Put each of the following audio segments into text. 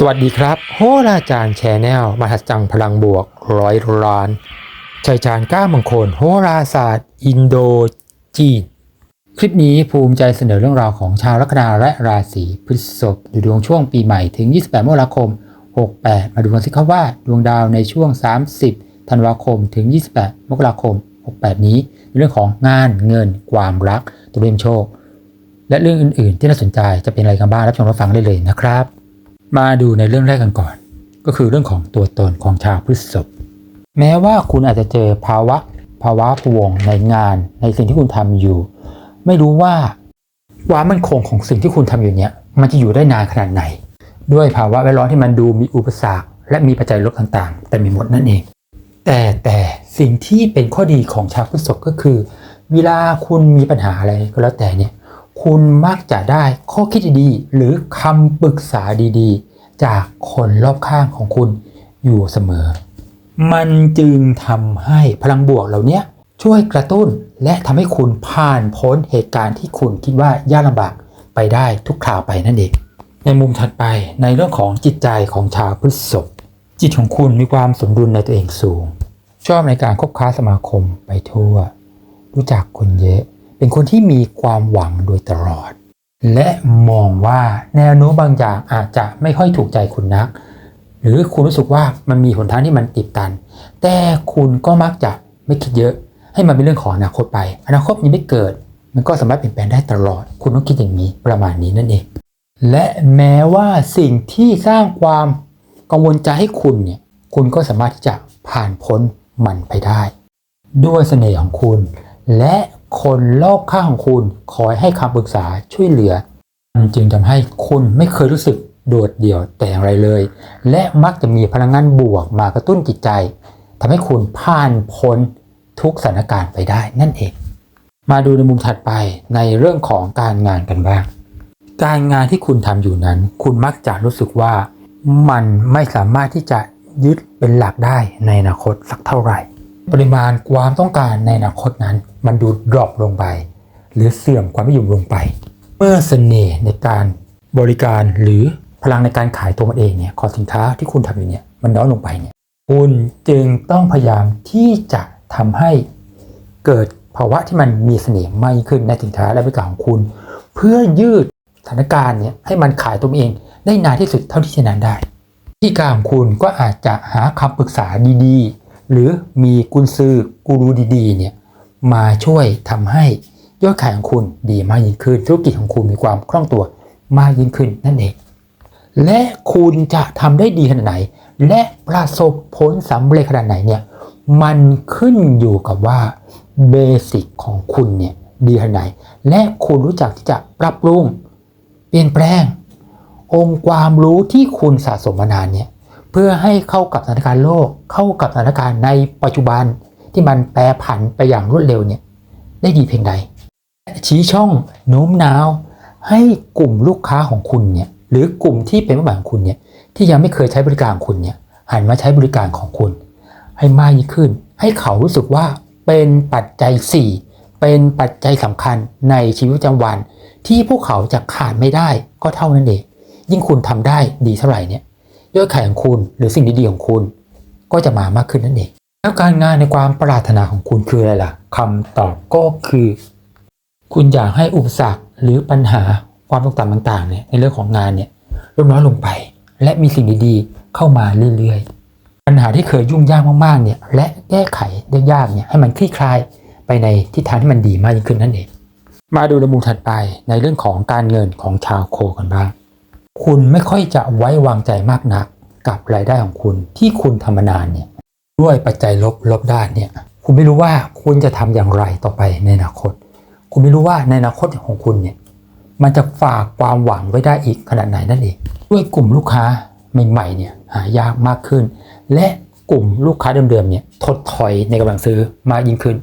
สวัสดีครับ โหราจารย์แชนแนลมหัศจรรย์พลังบวกร้อยล้านชัยจารย์ก้ามงคล โหราศาสตร์ อินโดจีน คลิปนี้ภูมิใจเสนอเรื่องราวของชาวลัคนาและราศีพฤษภดูดวงช่วงปีใหม่ถึง 28มกราคม 68 มาดูกันสิครับว่าดวงดาวในช่วง 30 ธันวาคมถึง 28 มกราคม 68 นี้ในเรื่องของงานเงิน ความรักตัวเรียมโชค และเรื่องอื่น ๆ ที่น่าสนใจจะเป็นอะไรกันบ้างรับชมรับฟังได้เลยนะครับ มาดูในเรื่องแรกกันก่อน ก็คือเรื่องของตัวตนของชาวพฤษภแม้ว่าคุณอาจจะเจอภาวะภาวะพวงในงานในสิ่งที่คุณทำอยู่ ไม่รู้ว่าความมั่นคงของสิ่งที่คุณทำอยู่เนี่ยมันจะอยู่ได้นานขนาดไหน ด้วยภาวะแวดล้อมที่มันดูมีอุปสรรคและมีปัจจัยลบต่างๆ แต่มีหมดนั่นเอง แต่แต่สิ่งที่เป็นข้อดีของชาวพฤษภก็คือ เวลาคุณมีปัญหาอะไรก็แล้วแต่เนี่ย คุณมักจะได้ข้อคิดดีๆหรือคำปรึกษาดีๆ จากคนรอบข้างของคุณอยู่เสมอ มันจึงทำให้พลังบวกเหล่านี้ช่วยกระตุ้นและทำให้คุณผ่านพ้นเหตุการณ์ที่คุณคิดว่ายากลำบากไปได้ทุกคราวไปนั่นเอง ในมุมถัดไปในเรื่องของจิตใจของชาวพฤษภจิตของคุณมีความสมดุลในตัวเองสูง ชอบในการคบค้าสมาคมไปทั่ว รู้จักคนเยอะ เป็นคนที่มีความหวังโดยตลอด และมองว่าแนวโน้มบางอย่างอาจจะไม่ค่อยถูกใจคุณนัก หรือคุณรู้สึกว่ามันมีหนทางที่มันติดตัน แต่คุณก็มักจะไม่คิดเยอะ ให้มันเป็นเรื่องของอนาคตไป อนาคตยังไม่เกิด มันก็สามารถเปลี่ยนแปลงได้ตลอด คุณต้องคิดอย่างนี้ประมาณนี้นั่นเอง และแม้ว่าสิ่งที่สร้างความกังวลใจให้คุณเนี่ยคุณก็สามารถที่จะผ่านพ้นมันไปได้ ด้วยเสน่ห์ของคุณ และ คนรอบข้างของคุณคอยให้คำปรึกษาช่วยเหลือมันจึงทำให้คุณไม่เคยรู้สึกโดดเดี่ยวแต่อย่างไรเลย และมักจะมีพลังงานบวกมากระตุ้นจิตใจทำให้คุณผ่านพ้นทุกสถานการณ์ไปได้นั่นเอง มาดูในมุมถัดไปในเรื่องของการงานกันบ้าง การงานที่คุณทำอยู่นั้น คุณมักจะรู้สึกว่า มันไม่สามารถที่จะยึดเป็นหลักได้ในอนาคตสักเท่าไหร่ ปริมาณความต้องการในอนาคตนั้น มันดูดรอปลงไป หรือเสื่อมความนิยมลงไป เมื่อเสน่ห์ในการบริการหรือพลังในการขายตัวมันเองเนี่ยของสินค้าที่คุณทำอยู่เนี่ยมันน้อยลงไปเนี่ยคุณจึงต้องพยายามที่จะทำให้เกิดภาวะที่มันมีเสน่ห์มากขึ้นในสินค้าและบริการของคุณ เพื่อยืดสถานการณ์เนี่ยให้มันขายตัวเองได้นานที่สุดเท่าที่จะนานได้ที่การของคุณก็อาจจะหาคำปรึกษาดีๆ หรือมีกุญซือกูรูดีๆเนี่ยมาช่วยทำให้ยอดขายของคุณดีมากยิ่งขึ้น ธุรกิจของคุณมีความคล่องตัวมากยิ่งขึ้นนั่นเอง และคุณจะทำได้ดีขนาดไหน และประสบผลสำเร็จขนาดไหนเนี่ยมันขึ้นอยู่กับว่าเบสิกของคุณเนี่ยดีขนาดไหน และคุณรู้จักที่จะปรับปรุง เปลี่ยนแปลง องค์ความรู้ที่คุณสะสมมานานเนี่ย เพื่อให้เข้ากับสถานการณ์โลก เข้ากับสถานการณ์ในปัจจุบันที่มันแปรผันไปอย่างรวดเร็วเนี่ยได้ดีเพียงใด ชี้ช่องโน้มน้าว ให้กลุ่มลูกค้าของคุณเนี่ยหรือกลุ่มที่เป็นเป้าหมายของคุณเนี่ยที่ยังไม่เคยใช้บริการของคุณเนี่ยหันมาใช้บริการของคุณ ให้มากยิ่งขึ้น ให้เขารู้สึกว่าเป็นปัจจัย 4 เป็นปัจจัยสำคัญในชีวิตประจำวัน ที่พวกเขาจะขาดไม่ได้ก็เท่านั้นเองยิ่งคุณทำได้ดีเท่าไหร่เนี่ย อดขายของคุณ หรือสิ่งดีๆของคุณ ก็จะมามากขึ้นนั่นเอง แล้วการงานในความปรารถนาของคุณคืออะไรล่ะคำตอบก็คือ คุณอยากให้อุปสรรคหรือปัญหาความตกต่ำต่างๆเนี่ยในเรื่องของงานเนี่ยลดน้อยลงไป และมีสิ่งดีๆเข้ามาเรื่อยๆ ปัญหาที่เคยยุ่งยากมากๆเนี่ยและแก้ไขได้ยากเนี่ยให้มันคลี่คลายไปในทิศทางที่มันดีมากยิ่งขึ้นนั่นเอง มาดูในมุมถัดไปในเรื่องของการเงินของชาวโคกันบ้าง คุณไม่ค่อยจะไว้วางใจมากนัก กับรายได้ของคุณที่คุณทำมานานเนี่ยด้วยปัจจัยลบลบด้านเนี่ยคุณไม่รู้ว่าคุณจะทำอย่างไรต่อไปในอนาคต คุณไม่รู้ว่าในอนาคตของคุณเนี่ยมันจะฝากความหวังไว้ได้อีกขนาดไหนนั่นเองด้วยกลุ่มลูกค้าใหม่ๆเนี่ยหายากมากขึ้น และกลุ่มลูกค้าเดิมๆเนี่ยถดถอยในกำลังซื้อมากยิ่งขึ้น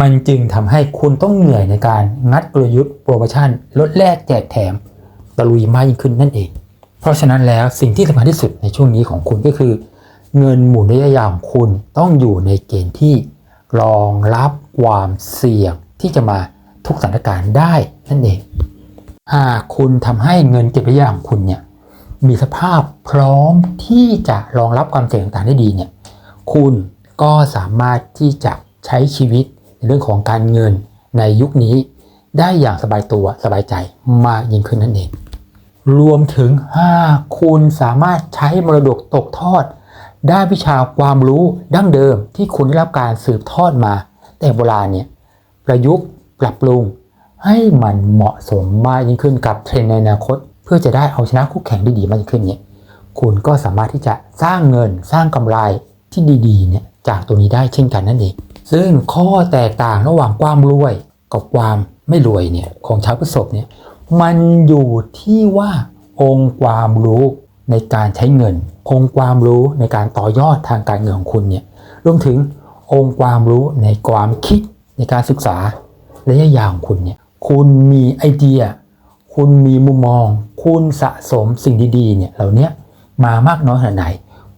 มันจึงทำให้คุณต้องเหนื่อยในการงัดกลยุทธ์โปรโมชั่นลดแลกแจกแถม ตะลุยมากยิ่งขึ้นนั่นเอง เพราะฉะนั้นแล้วสิ่งที่สำคัญที่สุดในช่วงนี้ของคุณก็คือ เงินหมุนระยะยาวของคุณต้องอยู่ในเกณฑ์ที่รองรับความเสี่ยงที่จะมาทุกสถานการณ์ได้นั่นเอง หากคุณทำให้เงินเก็บระยะของคุณเนี่ยมีสภาพพร้อมที่จะรองรับความเสี่ยงต่างๆได้ดีเนี่ยคุณก็สามารถที่จะใช้ชีวิตในเรื่องของการเงินในยุคนี้ได้อย่างสบายตัวสบายใจมากยิ่งขึ้นนั่นเอง รวมถึง 5 คุณสามารถใช้มรดกตกทอด ได้วิชาความรู้ดั้งเดิมที่คุณได้รับการสืบทอดมา แต่โบราณเนี่ยประยุกต์ปรับปรุง ให้มันเหมาะสมมากยิ่งขึ้นกับเทรนในอนาคต เพื่อจะได้เอาชนะคู่แข่งได้ดีมากยิ่งขึ้นเนี่ยคุณก็สามารถที่จะสร้างเงินสร้างกำไรที่ดีๆเนี่ยจากตัวนี้ได้เช่นกันนั่นเองซึ่งข้อแตกต่างระหว่างความรวยกับความไม่รวยเนี่ยของชาวพฤษภเนี่ย มันอยู่ที่ว่าองค์ความรู้ในการใช้เงิน องค์ความรู้ในการต่อยอดทางการเงินของคุณเนี่ยรวมถึงองค์ความรู้ในความคิดในการศึกษาระยะยาวของคุณเนี่ยคุณมีไอเดีย คุณมีมุมมอง คุณสะสมสิ่งดีๆเนี่ยเหล่านี้มามากน้อยขนาดไหน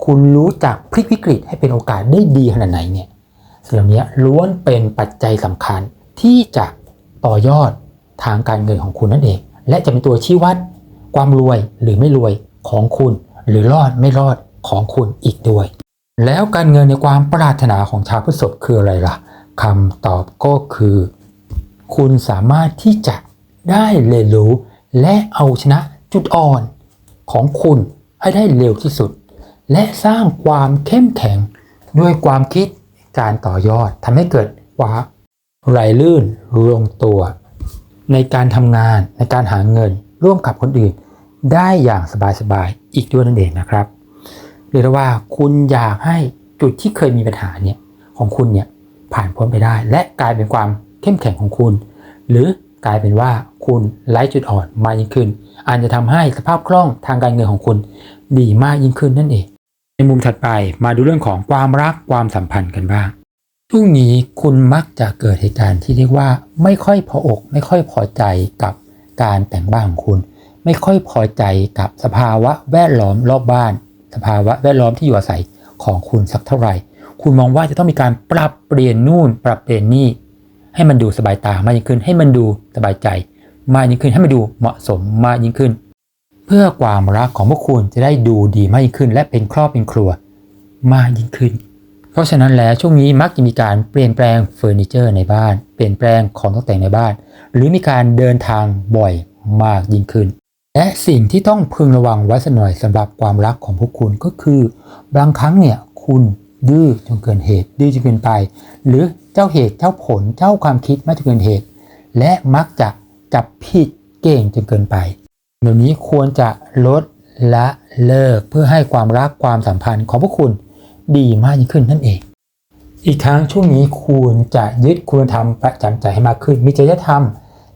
คุณรู้จักพลิกวิกฤตให้เป็นโอกาสได้ดีขนาดไหนเนี่ยสิ่งเหล่านี้ล้วนเป็นปัจจัยสำคัญที่จะต่อยอด ทางการเงินของคุณนั่นเอง และจะเป็นตัวชี้วัด ความรวยหรือไม่รวยของคุณ หรือรอดไม่รอดของคุณอีกด้วย แล้วการเงินในความปรารถนาของชาวพฤษภคืออะไรล่ะคำตอบก็คือ คุณสามารถที่จะได้เรียนรู้ และเอาชนะจุดอ่อน ของคุณให้ได้เร็วที่สุด และสร้างความเข้มแข็งด้วยความคิดการต่อยอดทำให้เกิดควาไหลลื่นลงตัว ในการทำงานในการหาเงิน ร่วมกับคนอื่น ได้อย่างสบายๆอีกด้วยนั่นเองนะครับเรียกว่าคุณอยากให้จุดที่เคยมีปัญหาเนี่ยของคุณเนี่ยผ่านพ้นไปได้ และกลายเป็นความเข้มแข็งของคุณ หรือกลายเป็นว่าคุณไร้จุดอ่อนมากยิ่งขึ้น อาจจะทำให้สภาพคล่องทางการเงินของคุณดีมากยิ่งขึ้นนั่นเอง ในมุมถัดไปมาดูเรื่องของความรักความสัมพันธ์กันบ้าง ช่วงนี้คุณมักจะเกิดเหตุการณ์ที่เรียกว่า ไม่ค่อยพออก ไม่ค่อยพอใจกับการแต่งบ้านของคุณ ไม่ค่อยพอใจกับสภาวะแวดล้อมรอบบ้าน สภาวะแวดล้อมที่อยู่อาศัยของคุณสักเท่าไหร่ คุณมองว่าจะต้องมีการปรับเปลี่ยนนู่น ปรับเปลี่ยนนี่ ให้มันดูสบายตามากยิ่งขึ้น ให้มันดูสบายใจ มากยิ่งขึ้นให้มันดูเหมาะสมมากยิ่งขึ้น เพื่อความรักของพวกคุณจะได้ดูดีมากยิ่งขึ้น และเป็นครอบเป็นครัว มากยิ่งขึ้น เพราะฉะนั้นแล้วช่วงนี้มักจะมีการเปลี่ยนแปลงเฟอร์นิเจอร์ในบ้าน เปลี่ยนแปลงของตกแต่งในบ้าน หรือมีการเดินทางบ่อยมากยิ่งขึ้น และสิ่งที่ต้องพึงระวังไว้สักหน่อยสำหรับความรักของพวกคุณก็คือ บางครั้งเนี่ยคุณดื้อจนเกินเหตุ ดื้อจนเกินไป หรือเจ้าเหตุเจ้าผลเจ้าความคิดมากจนเกินเหตุ และมักจะจับผิดเก่งจนเกินไปแบบนี้ควรจะลดละเลิกเพื่อให้ความรักความสัมพันธ์ของพวกคุณ ดีมากยิ่งขึ้นนั่นเอง อีกทั้งช่วงนี้ควรจะยึดคุณธรรมประจำใจให้มากขึ้น มีจริยธรรม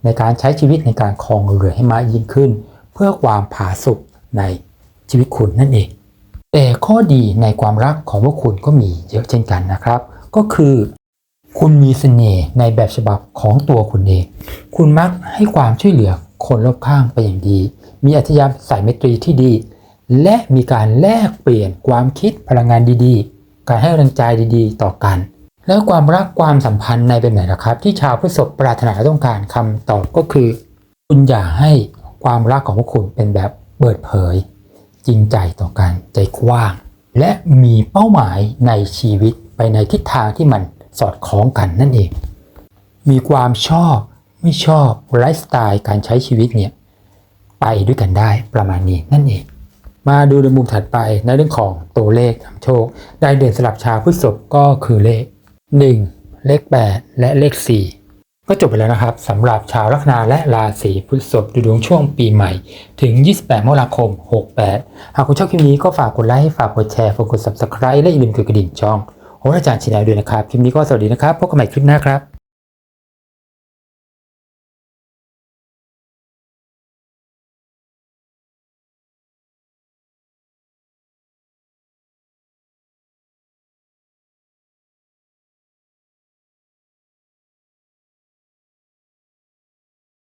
ในการใช้ชีวิตในการครองเรือให้มากยิ่งขึ้น เพื่อความผาสุกในชีวิตคุณนั่นเอง แต่ข้อดีในความรักของพวกคุณก็มีเยอะเช่นกันนะครับ ก็คือคุณมีเสน่ห์ในแบบฉบับของตัวคุณเอง คุณมักให้ความช่วยเหลือคนรอบข้างไปอย่างดี มีอัธยาศัยไมตรีที่ดี และมีการแลกเปลี่ยนความคิดพลังงานดีๆ การให้กำลังใจดีๆ ต่อกัน แล้วความรักความสัมพันธ์ในเป็นไหนล่ะครับ ที่ชาวพฤษภปรารถนาต้องการคำตอบก็คือ คุณอย่าให้ความรักของพวกคุณเป็นแบบเปิดเผย จริงใจต่อกันใจกว้าง และมีเป้าหมายในชีวิตไปในทิศทางที่มันสอดคล้องกันนั่นเอง มีความชอบไม่ชอบไลฟ์สไตล์การใช้ชีวิตเนี่ยไปด้วยกันได้ประมาณนี้นั่นเอง มาดูในมุมถัดไปในเรื่องของตัวเลขนำโชค ได้เด่นสลับชาวพฤษภก็คือเลข 1 เลข 8 และเลข 4 ก็จบไปแล้วนะครับสำหรับชาวลัคนาและราศีพฤษภดูดวงช่วงปีใหม่ ถึง 28 มกราคม 68 หากคุณชอบคลิปนี้ก็ฝากกดไลค์ฝากกดแชร์ฝากกด subscribe และอย่าลืมกดกระดิ่งช่องโหราจารย์ชินายด้วยนะครับ คลิปนี้ก็สวัสดีนะครับพบกันใหม่คลิปหน้าครับ